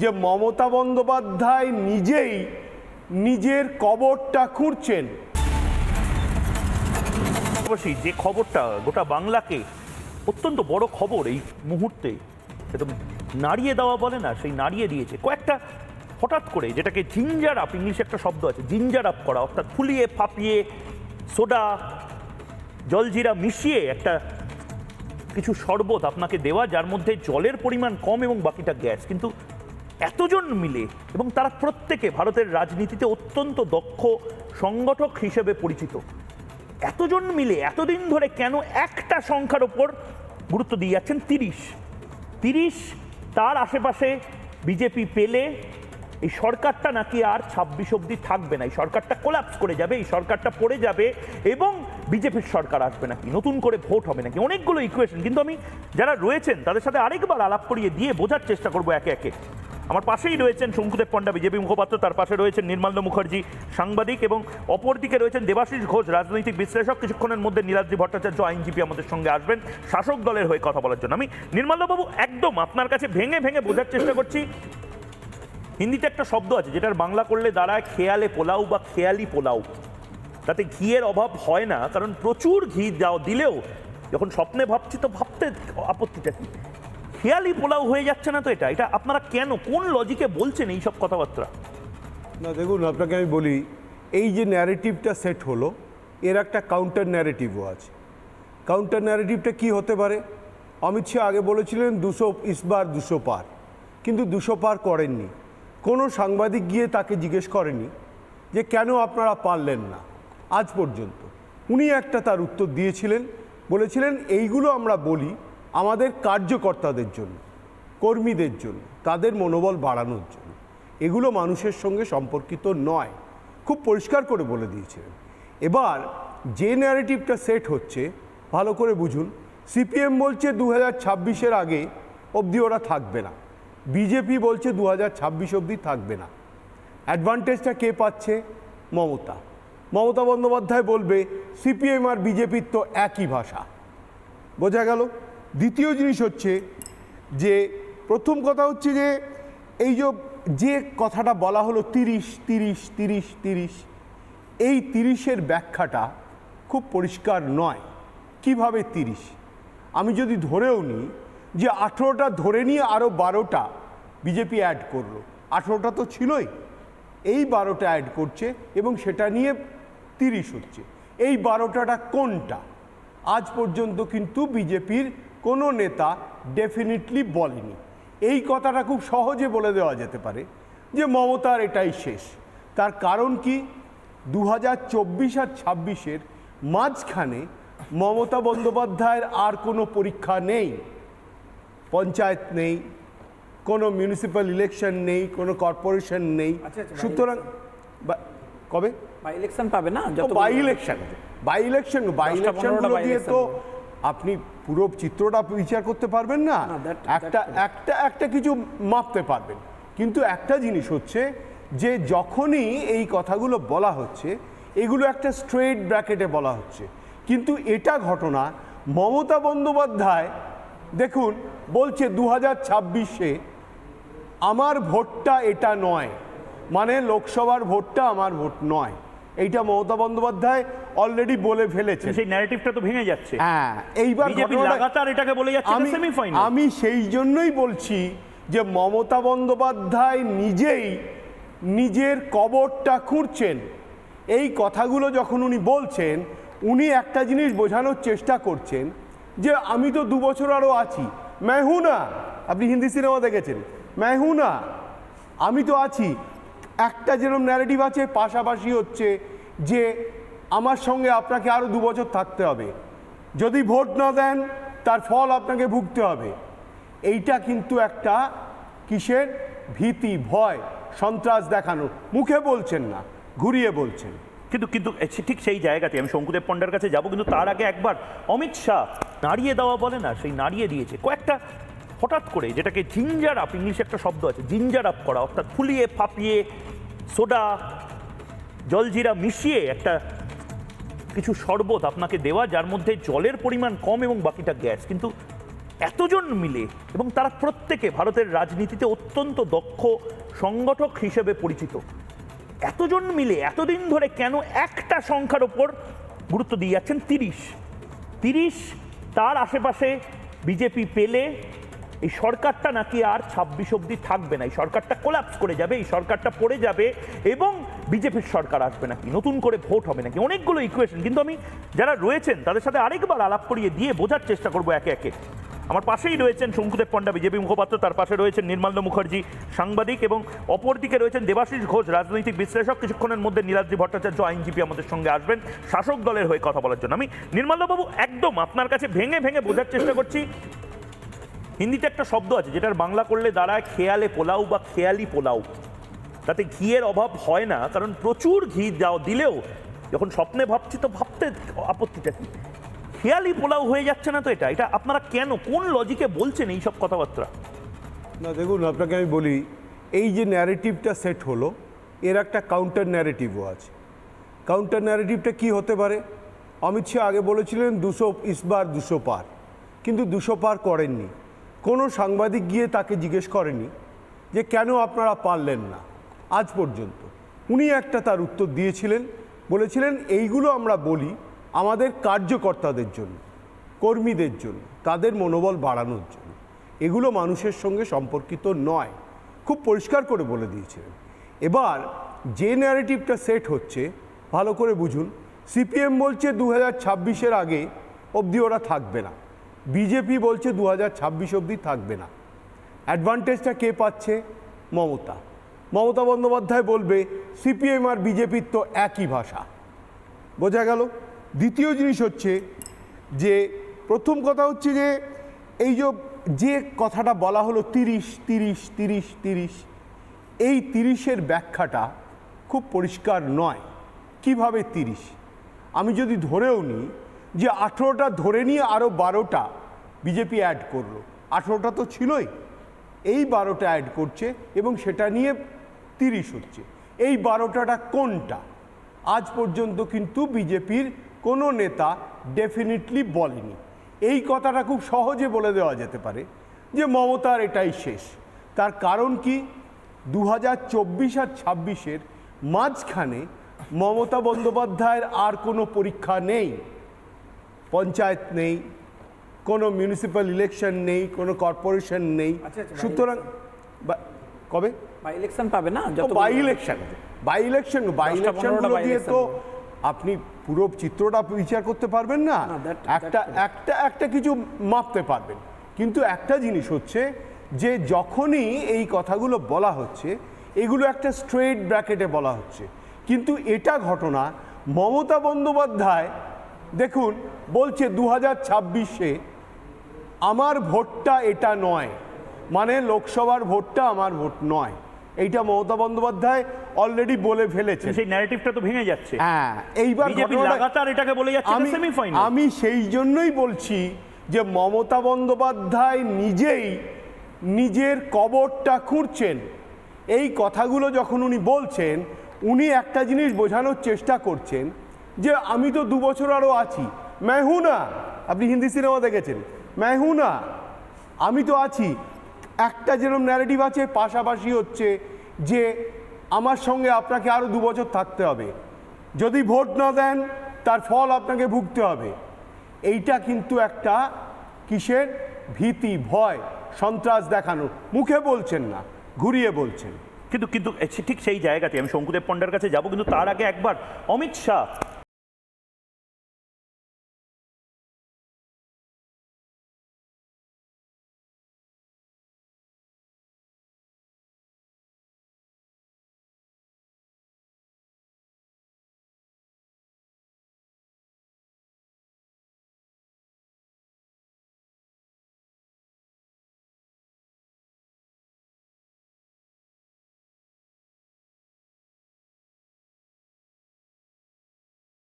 যে মমতা বন্দ্যোপাধ্যায় নিজেই নিজের কবরটা খুঁড়ছেন। যে খবরটা, গোটা বাংলাকে অত্যন্ত বড় খবর এই মুহূর্তে একদম নাড়িয়ে দেওয়া বলে না, সেই নাড়িয়ে দিয়েছে। কয়েকটা হঠাৎ করে যেটাকে জিঞ্জার আপ ইংলিশে একটা শব্দ আছে জিঞ্জার আপ করা, অর্থাৎ ফুলিয়ে ফাপিয়ে সোডা, জলজিরা মিশিয়ে একটা কিছু শরবত আপনাকে দেওয়া, যার মধ্যে জলের পরিমাণ কম এবং বাকিটা গ্যাস। কিন্তু এতজন মিলে এবং তারা প্রত্যেকে ভারতের রাজনীতিতে অত্যন্ত দক্ষ সংগঠক হিসেবে পরিচিত। এতজন মিলে এতদিন ধরে কেন একটা সংখ্যার ওপর গুরুত্ব দিয়ে যাচ্ছেন তিরিশ? তিরিশ তার আশেপাশে বিজেপি পেলে এই সরকারটা নাকি আর ছাব্বিশ অব্দি থাকবে না, এই সরকারটা কোলাপস করে যাবে, এই সরকারটা পড়ে যাবে এবং বিজেপির সরকার আসবে নাকি? নতুন করে ভোট হবে নাকি? অনেকগুলো ইকুয়েশন কিন্তু আমি যারা রয়েছেন তাদের সাথে আরেকবার আলাপ করিয়ে দিয়ে বোঝার চেষ্টা করব একে একে। আমার পাশেই রয়েছেন শঙ্কুদেব পণ্ডা, বিজেপি মুখপাত্র, তার পাশে রয়েছেন নির্মাল্য মুখার্জি, সাংবাদিক এবং অপরদিকে রয়েছেন দেবাশিস ঘোষ, রাজনৈতিক বিশ্লেষক। কিছুক্ষণের মধ্যে নীলাদ্রি ভট্টাচার্য, আইনজীবী আমাদের সঙ্গে আসবেন, শাসক দলের হয়ে কথা বলার জন্য। আমি নির্মাল্যবাবু একদম আপনার কাছে ভেঙে ভেঙে বোঝার চেষ্টা করছি হিন্দিতে একটা শব্দ আছে, যেটার বাংলা করলে দাঁড়ায় খেয়ালে পোলাও বা খেয়ালি পোলাও। তাতে ঘিয়ের অভাব হয় না, কারণ প্রচুর ঘি দাও দিলেও যখন স্বপ্নে ভাবছি তো ভাবতে আপত্তিটা কি? খেয়ালি পোলাও হয়ে যাচ্ছে না তো এটা? এটা আপনারা কেন, কোন লজিকে বলছেন এই সব কথাবার্তা? না, দেখুন, আপনাকে আমি বলি, এই যে ন্যারেটিভটা সেট হলো, এর একটা কাউন্টার ন্যারেটিভও আছে। কাউন্টার ন্যারেটিভটা কি হতে পারে? অমিত শাহ আগে বলেছিলেন, দুশো ইসবার দুশো পার। কিন্তু দুশো পার করেননি। কোনো সাংবাদিক গিয়ে তাকে জিজ্ঞেস করেনি যে কেন আপনারা পারলেন না? আজ পর্যন্ত। উনি একটা তার উত্তর দিয়েছিলেন, বলেছিলেন, এইগুলো আমরা বলি আমাদের কার্যকর্তাদের জন্য, কর্মীদের জন্য, তাদের মনোবল বাড়ানোর জন্য। এগুলো মানুষের সঙ্গে সম্পর্কিত নয়। খুব পরিষ্কার করে বলে দিয়েছিলেন। এবার যে ন্যারেটিভটা সেট হচ্ছে, ভালো করে বুঝুন, সিপিএম বলছে দু হাজার আগে অবধি ওরা থাকবে না। বিজেপি বলছে দু হাজার ছাব্বিশ অবধি থাকবে না। অ্যাডভান্টেজটা কে পাচ্ছে? মমতা। মমতা বন্দ্যোপাধ্যায় বলবে সিপিএম আর বিজেপির তো একই ভাষা। বোঝা গেল? দ্বিতীয় জিনিস হচ্ছে যে, প্রথম কথা হচ্ছে যে, এই যে কথাটা বলা হলো তিরিশ তিরিশ তিরিশ তিরিশ, এই তিরিশের ব্যাখ্যাটা খুব পরিষ্কার নয়। কীভাবে তিরিশ? আমি যদি ধরেও নিই যে, আঠেরোটা ধরে নিয়ে আরও বারোটা বিজেপি অ্যাড করল। আঠেরোটা তো ছিলই। এই বারোটা অ্যাড করছে এবং সেটা নিয়ে তিরিশ হচ্ছে। এই বারোটাটা কোনটা? আজ পর্যন্ত কিন্তু বিজেপির কোনো নেতা ডেফিনিটলি বলেনি। এই কথাটা খুব সহজে বলে দেওয়া যেতে পারে যে মমতার এটাই শেষ। তার কারণ কি? দু হাজার চব্বিশ আর ছাব্বিশের মাঝখানে মমতা বন্দ্যোপাধ্যায়ের আর কোনো পরীক্ষা নেই, পঞ্চায়েত নেই কোনো মিউনিসিপ্যাল ইলেকশন নেই কোনো কর্পোরেশন নেই। আচ্ছা, আচ্ছা, সুতরাং কবে? বা ইলেকশন পাবে না? যত by election by election by দশটা ইলেকশন দিয়ে তো আপনি পুরো চিত্রটা বিচার করতে পারবেন না, একটা একটা একটা কিছু মাপতে পারবেন। কিন্তু একটা জিনিস হচ্ছে যে যখনই এই কথাগুলো বলা হচ্ছে এগুলো একটা স্ট্রেট ব্র্যাকেটে বলা হচ্ছে। কিন্তু এটা ঘটনা মমতা বন্দ্যোপাধ্যায় দেখুন বলছে দু হাজার ছাব্বিশে আমার ভোটটা এটা নয়। মানে লোকসভার ভোটটা আমার ভোট নয়। এইটা মমতা বন্দ্যোপাধ্যায় অলরেডি বলে ফেলেছে সেই ন্যারেটিভটা তো ভেঙে যাচ্ছে। হ্যাঁ এইবার লাগাতার এটাকে বলে যাচ্ছে আমি সেমিফাইনাল আমি সেই জন্যই বলছি যে মমতা বন্দ্যোপাধ্যায় নিজেই নিজের কবরটা খুঁড়ছেন। এই কথাগুলো যখন উনি বলছেন উনি একটা জিনিস বোঝানোর চেষ্টা করছেন যে আমি তো দু বছর আরও আছি। মেহু না আপনি হিন্দি সিনেমা দেখেছেন? মেহু না। আমি তো আছি। একটা যেরকম ন্যারেটিভ আছে, পাশাপাশি হচ্ছে যে আমার সঙ্গে আপনাকে আরও দু বছর থাকতে হবে। যদি ভোট না দেন, তার ফল আপনাকে ভুগতে হবে। এইটা কিন্তু একটা কিসের? ভীতি, ভয়, সন্ত্রাস দেখানো। মুখে বলছেন না, ঘুরিয়ে বলছেন। কিন্তু কিন্তু ঠিক সেই জায়গাতে, আমি শঙ্কুদেব পণ্ডার কাছে যাব, কিন্তু তার আগে একবার অমিত শাহ নাড়িয়ে দেওয়া বলে না, সেই নাড়িয়ে দিয়েছে। কয়েকটা হঠাৎ করে যেটাকে জিঞ্জার আপ ইংলিশে একটা শব্দ আছে জিঞ্জার আপ করা, অর্থাৎ ফুলিয়ে ফাপিয়ে সোডা, জলজিরা মিশিয়ে একটা কিছু শরবত আপনাকে দেওয়া, যার মধ্যে জলের পরিমাণ কম এবং বাকিটা গ্যাস। কিন্তু এতজন মিলে এবং তারা প্রত্যেকে ভারতের রাজনীতিতে অত্যন্ত দক্ষ সংগঠক হিসেবে পরিচিত, এতজন মিলে এতদিন ধরে কেন একটা সংখ্যার ওপর গুরুত্ব দিয়ে যাচ্ছেন তিরিশ? তিরিশ তার আশেপাশে বিজেপি পেলে এই সরকারটা নাকি আর ছাব্বিশ অব্দি থাকবে না, এই সরকারটা কোলাপস করে যাবে, এই সরকারটা পড়ে যাবে এবং বিজেপির সরকার আসবে নাকি? নতুন করে ভোট হবে নাকি? অনেকগুলো ইকুয়েশন কিন্তু আমি যারা রয়েছেন তাদের সাথে আরেকবার আলাপ করিয়ে দিয়ে বোঝার চেষ্টা করব একে একে। আমার পাশেই রয়েছেন শঙ্কুদেব পণ্ডা, বিজেপি মুখপাত্র, তার পাশে রয়েছেন নির্মাল্য মুখার্জি, সাংবাদিক এবং অপরদিকে রয়েছেন দেবাশিস ঘোষ, রাজনৈতিক বিশ্লেষক। কিছুক্ষণের মধ্যে নীলাদ্রি ভট্টাচার্য, আইনজীবী আমাদের সঙ্গে আসবেন, শাসক দলের হয়ে কথা বলার জন্য। আমি নির্মাল্যবাবু, একদম আপনার কাছে ভেঙে ভেঙে বোঝার চেষ্টা করছি হিন্দিতে একটা শব্দ আছে, যেটার বাংলা করলে দাঁড়ায় খেয়ালে পোলাও বা খেয়ালি পোলাও। তাতে ঘিয়ের অভাব হয় না, কারণ প্রচুর ঘি দাও দিলেও যখন স্বপ্নে ভাবছি তো ভাবতে আপত্তিটা কি? খেয়ালি পোলাও হয়ে যাচ্ছে না তো এটা? এটা আপনারা কেন, কোন লজিকে বলছেন এই সব কথাবার্তা? না, দেখুন, আপনাকে আমি বলি, এই যে ন্যারেটিভটা সেট হলো, এর একটা কাউন্টার ন্যারেটিভও আছে। কাউন্টার ন্যারেটিভটা কি হতে পারে? অমিত শাহ আগে বলেছিলেন, দুশো ইসবার দুশো পার। কিন্তু দুশো পার করেননি। কোনো সাংবাদিক গিয়ে তাকে জিজ্ঞেস করেনি যে কেন আপনারা পারলেন না? আজ পর্যন্ত। উনি একটা তার উত্তর দিয়েছিলেন, বলেছিলেন, এইগুলো আমরা বলি আমাদের কার্যকর্তাদের জন্য, কর্মীদের জন্য, তাদের মনোবল বাড়ানোর জন্য। এগুলো মানুষের সঙ্গে সম্পর্কিত নয়। খুব পরিষ্কার করে বলে দিয়েছিলেন। এবার যে ন্যারেটিভটা সেট হচ্ছে, ভালো করে বুঝুন, সিপিএম বলছে দু হাজার আগে অবধি ওরা থাকবে না। বিজেপি বলছে দু হাজার ছাব্বিশ অবধি থাকবে না। অ্যাডভান্টেজটা কে পাচ্ছে? মমতা। মমতা বন্দ্যোপাধ্যায় বলবে সিপিএম আর বিজেপির তো একই ভাষা। বোঝা গেল? দ্বিতীয় জিনিস হচ্ছে যে, প্রথম কথা হচ্ছে যে, এই যে কথাটা বলা হলো তিরিশ তিরিশ তিরিশ তিরিশ, এই তিরিশের ব্যাখ্যাটা খুব পরিষ্কার নয়। কীভাবে তিরিশ? আমি যদি ধরেও নিই যে, আঠেরোটা ধরে নিয়ে আরও বারোটা বিজেপি অ্যাড করল। আঠেরোটা তো ছিলই। এই বারোটা অ্যাড করছে এবং সেটা নিয়ে তিরিশ হচ্ছে। এই বারোটাটা কোনটা? আজ পর্যন্ত কিন্তু বিজেপির কোনো নেতা ডেফিনেটলি বলেনি। এই কথাটা খুব সহজে বলে দেওয়া যেতে পারে যে মমতার এটাই শেষ। তার কারণ কি? দু হাজার চব্বিশ আর ছাব্বিশের মাঝখানে মমতা বন্দ্যোপাধ্যায়ের আর কোনো পরীক্ষা নেই, পঞ্চায়েত নেই কোনো মিউনিসিপ্যাল ইলেকশন নেই কোনো কর্পোরেশন নেই। আচ্ছা, আচ্ছা, সুতরাং কবে? বা ইলেকশন পাবে না? By election by election by ইলেকশনগুলো দিয়ে তো আপনি পুরো চিত্রটা বিচার করতে পারবেন না, একটা একটা একটা কিছু মাপতে পারবেন। কিন্তু একটা জিনিস হচ্ছে যে যখনই এই কথাগুলো বলা হচ্ছে এগুলো একটা স্ট্রেট ব্র্যাকেটে বলা হচ্ছে। কিন্তু এটা ঘটনা মমতা বন্দ্যোপাধ্যায় দেখুন বলছে দু হাজার ছাব্বিশে আমার ভোটটা এটা নয়। মানে লোকসভার ভোটটা আমার ভোট নয়। এইটা মমতা বন্দ্যোপাধ্যায় অলরেডি বলে ফেলেছে সেই ন্যারেটিভটা তো ভেঙে যাচ্ছে। হ্যাঁ এইবার লাগাতার এটাকে বলে যাচ্ছে আমি সেমিফাইনাল আমি সেই জন্যই বলছি যে মমতা বন্দ্যোপাধ্যায় নিজেই নিজের কবরটা খুঁড়ছেন। এই কথাগুলো যখন উনি বলছেন উনি একটা জিনিস বোঝানোর চেষ্টা করছেন যে আমি তো দু বছর আরও আছি। মেহু না আপনি হিন্দি সিনেমা দেখেছেন? মেহু না। আমি তো আছি। একটা যেরকম ন্যারেটিভ আছে, পাশাপাশি হচ্ছে যে আমার সঙ্গে আপনাকে আরও দু বছর থাকতে হবে। যদি ভোট না দেন, তার ফল আপনাকে ভুগতে হবে। এইটা কিন্তু একটা কিসের? ভীতি, ভয়, সন্ত্রাস দেখানো। মুখে বলছেন না, ঘুরিয়ে বলছেন। কিন্তু কিন্তু ঠিক সেই জায়গাতে আমি শঙ্কুদেব পণ্ডার কাছে যাব, কিন্তু তার আগে একবার অমিত শাহ